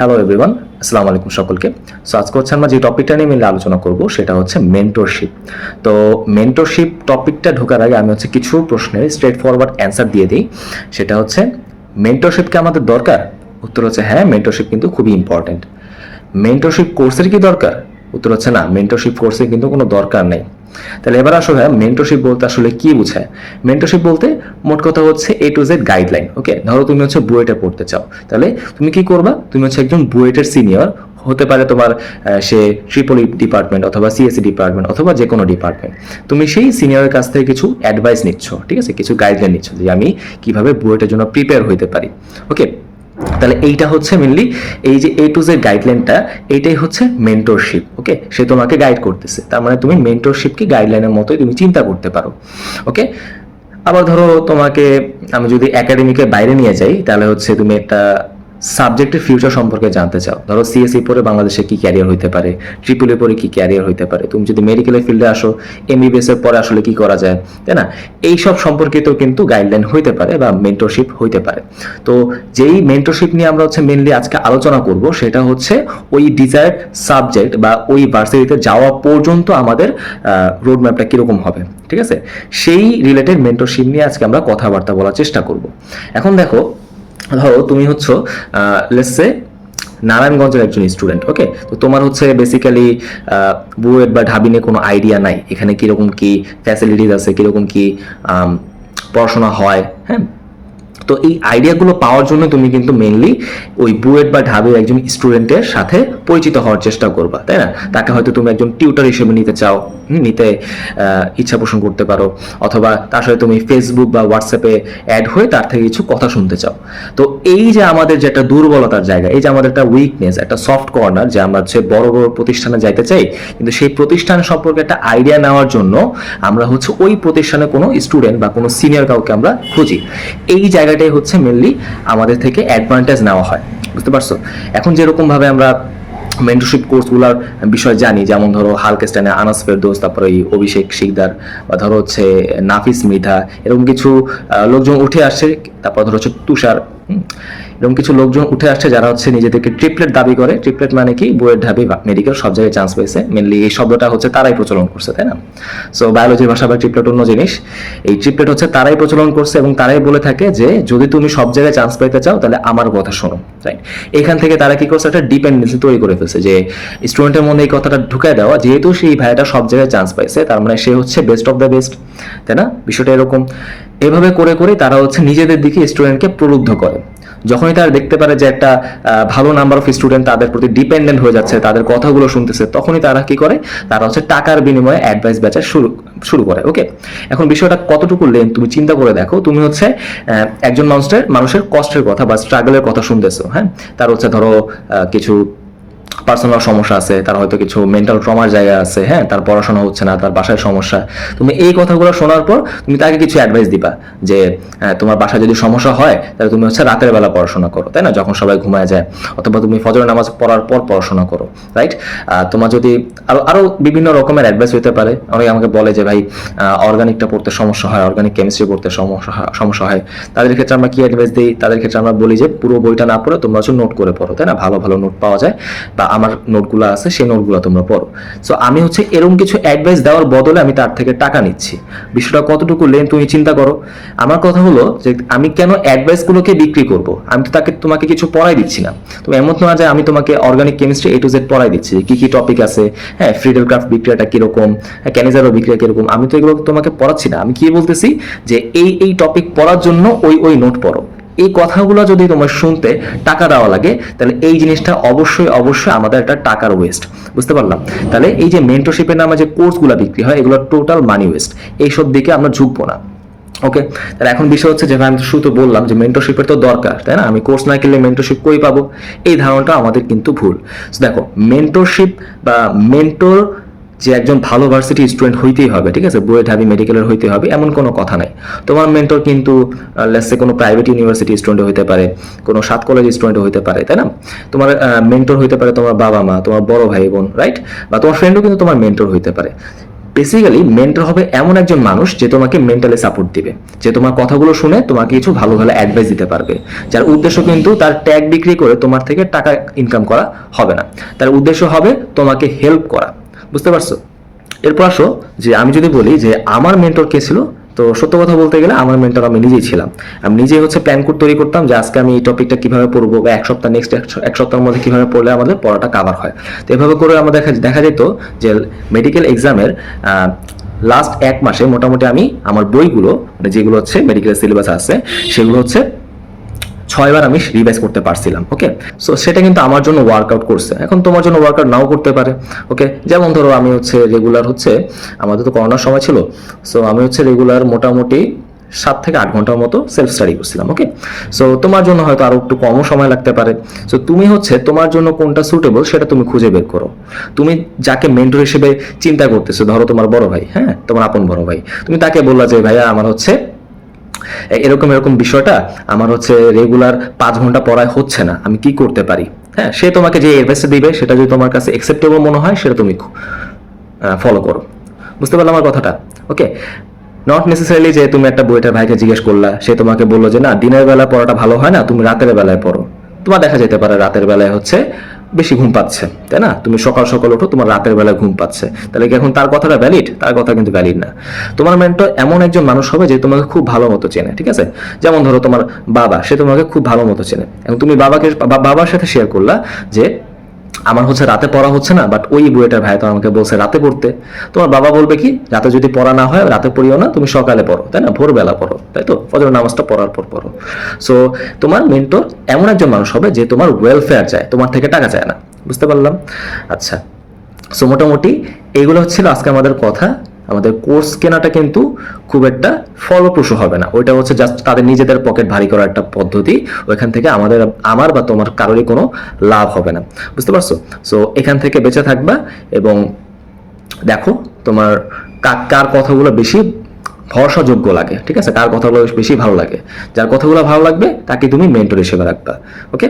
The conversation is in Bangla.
হ্যালো এভরিওয়ান আসসালামু আলাইকুম সকলকে। সো আজকে হচ্ছে আমরা যে টপিকটা নিয়ে মিলে আলোচনা করব, সেটা হচ্ছে মেন্টরশিপ তো মেন্টরশিপ টপিকটা ঢোকার আগে আমি হচ্ছে কিছু প্রশ্নের স্ট্রেট ফরওয়ার্ড অ্যান্সার দিয়ে দিই। সেটা হচ্ছে মেন্টরশিপ কি আমাদের দরকার? উত্তর হচ্ছে হ্যাঁ মেন্টরশিপ কিন্তু খুবই ইম্পর্ট্যান্ট মেন্টরশিপ কোর্সের কি দরকার? উত্তর হচ্ছে না মেন্টরশিপ কোর্সে কিন্তু কোনো দরকার নেই। তাহলে এবার আসো আসলে মেন্টরশিপ বলতে আসলে কি বোঝায়? মেন্টরশিপ বলতে মোট কথা হচ্ছে A to Z guideline okay ধরো তুমি হচ্ছে বুয়েটে পড়তে চাও। তাহলে তুমি কি করবা? তুমি হচ্ছে একজন বুয়েটের সিনিয়র হতে পারে তোমার সে ট্রিপলি ডিপার্টমেন্ট অথবা সিএসসি ডিপার্টমেন্ট অথবা যে কোনো ডিপার্টমেন্ট তুমি সেই সিনিয়রের কাছ থেকে কিছু অ্যাডভাইস নিচ্ছ, ঠিক আছে? কিছু গাইডলাইন নিচ্ছ যে আমি কীভাবে বুয়েটের জন্য প্রিপেয়ার হইতে পারি ওকে তাহলে এইটা হচ্ছে মেনলি এই যে এ টু জেড গাইডলাইনটা এইটাই হচ্ছে মেন্টরশিপ ওকে সে তোমাকে গাইড করতেছে। তার মানে তুমি মেন্টরশিপকে গাইডলাইনের মতোই তুমি চিন্তা করতে পারো ওকে আবার ধরো তোমাকে আমি যদি একাডেমিকে বাইরে নিয়ে যাই, তাহলে হচ্ছে তুমি একটা সাবজেক্টের ফিউচার সম্পর্কে জানতে চাও। ধরো সিএসসি পরে বাংলাদেশে কি ক্যারিয়ার হইতে পারে ট্রিপল পরে কি ক্যারিয়ার হইতে পারে। তুমি যদি মেডিকেলের ফিল্ডে আসো এমবিবিএস এর পরে আসলে কি করা যায়, তাই না? এইসব সম্পর্কিত কিন্তু গাইডলাইন হইতে পারে বা মেন্টরশিপ হইতে পারে। তো যেই মেন্টরশিপ নিয়ে আমরা হচ্ছে মেনলি আজকে আলোচনা করব, সেটা হচ্ছে ওই ডিজায়ার্ড সাবজেক্ট বা ওই ভার্সিটিতে যাওয়া পর্যন্ত আমাদের রোড ম্যাপটা কীরকম হবে, ঠিক আছে? সেই রিলেটেড মেন্টরশিপ নিয়ে আজকে আমরা কথাবার্তা বলার চেষ্টা করব। এখন দেখো ধরো তুমি হচ্ছ লেসে নারায়ণগঞ্জের একজন স্টুডেন্ট ওকে তো তোমার হচ্ছে বেসিক্যালি বুয়েট বা ঢাবিনে কোনো আইডিয়া নাই। এখানে কীরকম কী ফ্যাসিলিটিস আছে, কীরকম কী পড়াশোনা হয় হ্যাঁ? তো এই আইডিয়াগুলো পাওয়ার জন্য তুমি কিন্তু মেইনলি ওই বুয়েট বা ঢাবির একজন স্টুডেন্টের সাথে পরিচিত হওয়ার চেষ্টা করবা, তাই না? তাকে হয়তো তুমি একজন টিউটার হিসেবে নিতে চাও নিতে ইচ্ছা পোষণ করতে পারো, অথবা তার সাথে তুমি ফেসবুক বা হোয়াটসঅ্যাপে অ্যাড হয়ে তার থেকে কিছু কথা শুনতে চাও। তো এই যে আমাদের যে একটা দুর্বলতার জায়গা, এই যে আমাদের একটা উইকনেস একটা সফট কর্নার যে আমরা হচ্ছে বড় বড় প্রতিষ্ঠানে যাইতে চাই, কিন্তু সেই প্রতিষ্ঠান সম্পর্কে একটা আইডিয়া নেওয়ার জন্য আমরা হচ্ছে ওই প্রতিষ্ঠানে কোনো স্টুডেন্ট বা কোনো সিনিয়র কাউকে আমরা খুঁজি। এই জায়গাটাই হচ্ছে মেনলি আমাদের থেকে অ্যাডভান্টেজ নেওয়া হয়, বুঝতে পারছ? এখন যেরকম ভাবে আমরা মেন্টরশিপ কোর্সগুলোর বিষয় জানি, যেমন ধরো হালকে হালকেস্টানে আনাস ফেরদোস, তারপরে এই অভিষেক শিকদার, বা ধরো হচ্ছে নাফিস মৃধা এরকম কিছু লোকজন উঠে আসছে তারপর ধরো হচ্ছে তুষার এরকম কিছু লোকজন উঠে আসছে যারা হচ্ছে নিজেদেরকে ট্রিপলেট দাবি করে। ট্রিপলেট মানে কি? বইয়ের ঢাবি মেডিকেল সব জায়গায় চান্স পেয়েছে। মেনলি এই শব্দটা হচ্ছে তারাই প্রচলন করছে, তাই না? সো বায়োলজির ভাষা বা ট্রিপলেট অন্য জিনিস। এই ট্রিপলেট হচ্ছে তারাই প্রচলন করছে এবং তারাই বলে থাকে যে, যদি তুমি সব জায়গায় চান্স পেতে চাও, তাহলে আমার কথা শোনো রাইট এখান থেকে তারা কি করছে? একটা ডিপেন্ডেন্সি তৈরি করে ফেলছে যে স্টুডেন্টের মধ্যে এই কথাটা ঢুকায় দেওয়া, যেহেতু সেই ভাইয়াটা সব জায়গায় চান্স পাইছে তার মানে সে হচ্ছে বেস্ট অফ দ্য বেস্ট তাই না? বিষয়টা এরকম। এভাবে করে করে তারা হচ্ছে নিজেদের দিকে স্টুডেন্টকে প্রলুব্ধ করে। যখনই তারা দেখতে পারে যে একটা ভালো নাম্বার অফ স্টুডেন্ট তাদের প্রতি ডিপেন্ডেন্ট হয়ে যাচ্ছে, তাদের কথাগুলো শুনতেছে, তখনই তারা কি করে? তারা হচ্ছে টাকার বিনিময়ে অ্যাডভাইস বেচা শুরু শুরু করে ওকে এখন বিষয়টা কতটুকু লেন তুমি চিন্তা করে দেখো, তুমি হচ্ছে একজন মানুষের মানুষের কষ্টের কথা বা স্ট্রাগলের কথা শুনতেছো হ্যাঁ? তার হচ্ছে ধরো কিছু পার্সোনাল সমস্যা আছে, তার হয়তো কিছু মেন্টাল ট্রমার জায়গা আছে হ্যাঁ তার পড়াশোনা হচ্ছে না, তার বাসায় সমস্যা। তুমি এই কথাগুলো শোনার পর তুমি তাকে কিছু অ্যাডভাইস দিবা যে তোমার বাসায় যদি সমস্যা হয়, তাহলে তুমি হচ্ছে রাতের বেলা পড়াশোনা করো, তাই না? যখন সবাই ঘুমায় যায়, অথবা তুমি ফজর নামাজ পড়ার পর পড়াশোনা করো রাইট তোমার যদি আরও আরও বিভিন্ন রকমের অ্যাডভাইস হতে পারে। অনেকে আমাকে বলে যে, ভাই অর্গানিকটা পড়তে সমস্যা হয় অর্গানিক কেমিস্ট্রি পড়তে সমস্যা সমস্যা হয়। তাদের ক্ষেত্রে আমরা কি অ্যাডভাইস দিই? তাদের ক্ষেত্রে আমরা বলি যে, পুরো বইটা না পড়ে তোমরা হচ্ছে নোট করে পড়ো, তাই না? ভালো ভালো নোট পাওয়া যায় বা আমার নোটগুলো আছে, সেই নোটগুলো তোমরা পড়ো। সো আমি হচ্ছে এরকম কিছু অ্যাডভাইস দেওয়ার বদলে আমি তার থেকে টাকা নিচ্ছি। বিষয়টা কতটুকু লেন তুমি চিন্তা করো। আমার কথা হলো যে আমি কেন অ্যাডভাইসগুলোকে বিক্রি করব? আমি তো তাকে, তোমাকে কিছু পড়াই দিচ্ছি না। তো এমন না যে আমি তোমাকে organic chemistry A to Z পড়াই দিচ্ছি কি কি টপিক আছে হ্যাঁ ফ্রিডেল ক্রাফট বিক্রিয়াটা কীরকম হ্যাঁ ক্যানিজারও বিক্রিয়া কীরকম, আমি তো এগুলো তোমাকে পড়াচ্ছি না। আমি কি বলতেছি যে এই এই টপিক পড়ার জন্য ওই ওই নোট পড়ো। এই কথাগুলো যদি তোমার শুনতে টাকা দেওয়া লাগে, তাহলে এই জিনিসটা অবশ্যই অবশ্যই আমাদের একটা টাকার ওয়েস্ট বুঝতে পারলাম? তাহলে এই যে মেন্টরশিপের নামে যে কোর্সগুলো বিক্রি হয়, এগুলো টোটাল মানি ওয়েস্ট এইসব দিকে আমরা ঝুঁকবো না। ওকে তাহলে এখন বিষয় হচ্ছে যে, আমি শুধু বললাম যে মেন্টরশিপের তো দরকার, তাই না? আমি কোর্স না কিনলে মেন্টরশিপ কই পাবো? এই ধারণাটা আমাদের কিন্তু ভুল। দেখো মেন্টরশিপ বা মেন্টর যে একজন ভালো ভার্সিটি স্টুডেন্ট হইতেই হবে, ঠিক আছে? বুয়েট ঢাবি মেডিকেলের হইতে হবে, এমন কোনো কথা নাই। তোমার মেন্টর কিন্তু লেসে কোনো প্রাইভেট ইউনিভার্সিটি স্টুডেন্ট হইতে পারে, কোনো সাত কলেজ স্টুডেন্ট হইতে পারে, তাই না? তোমার মেন্টর হইতে পারে তোমার বাবা মা, তোমার বড় ভাই বোন রাইট বা তোমার ফ্রেন্ডও কিন্তু তোমার মেন্টর হইতে পারে। বেসিক্যালি মেন্টর হবে এমন একজন মানুষ যে তোমাকে মেন্টালি সাপোর্ট দিবে, যে তোমার কথাগুলো শুনে তোমাকে কিছু ভালো ভালো অ্যাডভাইস দিতে পারবে। যার উদ্দেশ্য কিন্তু তার ট্যাগ বিক্রি করে তোমার থেকে টাকা ইনকাম করা হবে না। তার উদ্দেশ্য হবে তোমাকে হেল্প করা। বুঝতে পারছ? এরপর আসো, যে আমি যদি বলি যে আমার মেন্টর কে ছিল, তো সত্য কথা বলতে গেলে আমার মেন্টর আমি নিজেই ছিলাম। আমি নিজেই হচ্ছে প্ল্যান কোড তৈরি করতাম যে আজকে আমি এই টপিকটা কীভাবে পড়ব বা এক সপ্তাহ নেক্সট এক সপ্তাহের মধ্যে কীভাবে পড়লে আমাদের পড়াটা কাভার হয়। তো এভাবে করে আমাদের দেখা দেখা যেত যে মেডিকেল এক্সামের লাস্ট এক মাসে মোটামুটি আমি আমার বইগুলো মানে যেগুলো হচ্ছে মেডিকেল সিলেবাস আছে, সেগুলো হচ্ছে ছয়বার আমি রিভাইজ করতে পারছিলাম ওকে সো সেটা কিন্তু আমার জন্য ওয়ার্কআউট করছে এখন তোমার জন্য ওয়ার্কআউট নাও করতে পারে ওকে যেমন ধরো আমি হচ্ছে রেগুলার হচ্ছে, আমাদের তো করোনার সময় ছিল সো আমি হচ্ছে রেগুলার মোটামুটি সাত থেকে আট ঘণ্টার মতো সেলফ স্টাডি করছিলাম ওকে সো তোমার জন্য হয়তো আরও একটু কমও সময় লাগতে পারে। সো তুমি হচ্ছে তোমার জন্য কোনটা সুটেবল সেটা তুমি খুঁজে বের করো। তুমি যাকে মেন্টর হিসেবে চিন্তা করতেছো, ধরো তোমার বড় ভাই হ্যাঁ? তোমার আপন বড় ভাই। তুমি তাকে বললা যে, ভাইয়া, আমার হচ্ছে এরকম এরকম বিষয়টা আমার হচ্ছে রেগুলার পাঁচ ঘণ্টা পড়ায় হচ্ছে না। আমি কি করতে পারি? হ্যাঁ সে তোমাকে যে এডভাইসটা দিবে, সেটা যদি তোমার কাছে একসেপ্টেবল মনে হয়, সেটা তুমি ফলো করো। বুঝতে পারলাম আমার কথাটা? ওকে নট নেসেসারিলি যে তুমি একটা বইটার ভাইকে জিজ্ঞেস করলা, সে তোমাকে বলল যে, না, দিনের বেলা পড়াটা ভালো হয় না, তুমি রাতের বেলায় পড়ো। তোমার দেখা যেতে পারে রাতের বেলায় হচ্ছে বেশি ঘুম পাচ্ছে, তাই না? তুমি সকাল সকাল ওঠো, তোমার রাতের বেলা ঘুম পাচ্ছে। তাহলে কি এখন তার কথাটা ভ্যালিড তার কথা কিন্তু ভ্যালিড না। তোমার মেন্টর এমন একজন মানুষ হবে যে তোমাকে খুব ভালো মতো চেনে, ঠিক আছে? যেমন ধরো তোমার বাবা, সে তোমাকে খুব ভালো মতো চেনে। এবং তুমি বাবাকে বাবার সাথে শেয়ার করলা যে আমার হচ্ছে রাতে পড়া হচ্ছে না বাট ওই বইটা ভাই তো আমাকে বলছে রাতে পড়তে। তোমার বাবা বলবে কি, রাতে যদি পড়া না হয়, রাতে পড়িও না, তুমি সকালে পড়ো। তাই না? ভোরবেলা পড়ো, তাই তো? ফজর নামাজটা পড়ার পর পড়ো। সো তোমার মেন্টর এমন একজন মানুষ হবে যে তোমার ওয়েলফেয়ার চায়, তোমার থেকে টাকা চায় না। বুঝতে পারলাম? আচ্ছা। সো মোটামুটি এগুলো হচ্ছিল আজকে আমাদের কথা। আমাদের কোর্স কেনাটা কিন্তু খুব একটা ফলপ্রসূ হবে না। ওইটা হচ্ছে জাস্ট তাদের নিজেদের পকেট ভারী করার একটা পদ্ধতি। ওইখান থেকে আমাদের, আমার বা তোমার কারোরই কোনো লাভ হবে না। বুঝতে পারছ? সো এখান থেকে বেঁচে থাকবা এবং দেখো তোমার কার কথাগুলো বেশি ভরসাযোগ্য লাগে, ঠিক আছে? কার কথাগুলো বেশি ভালো লাগে? যার কথাগুলো ভালো লাগবে, তাকে তুমি মেন্টর হিসেবে রাখবা ওকে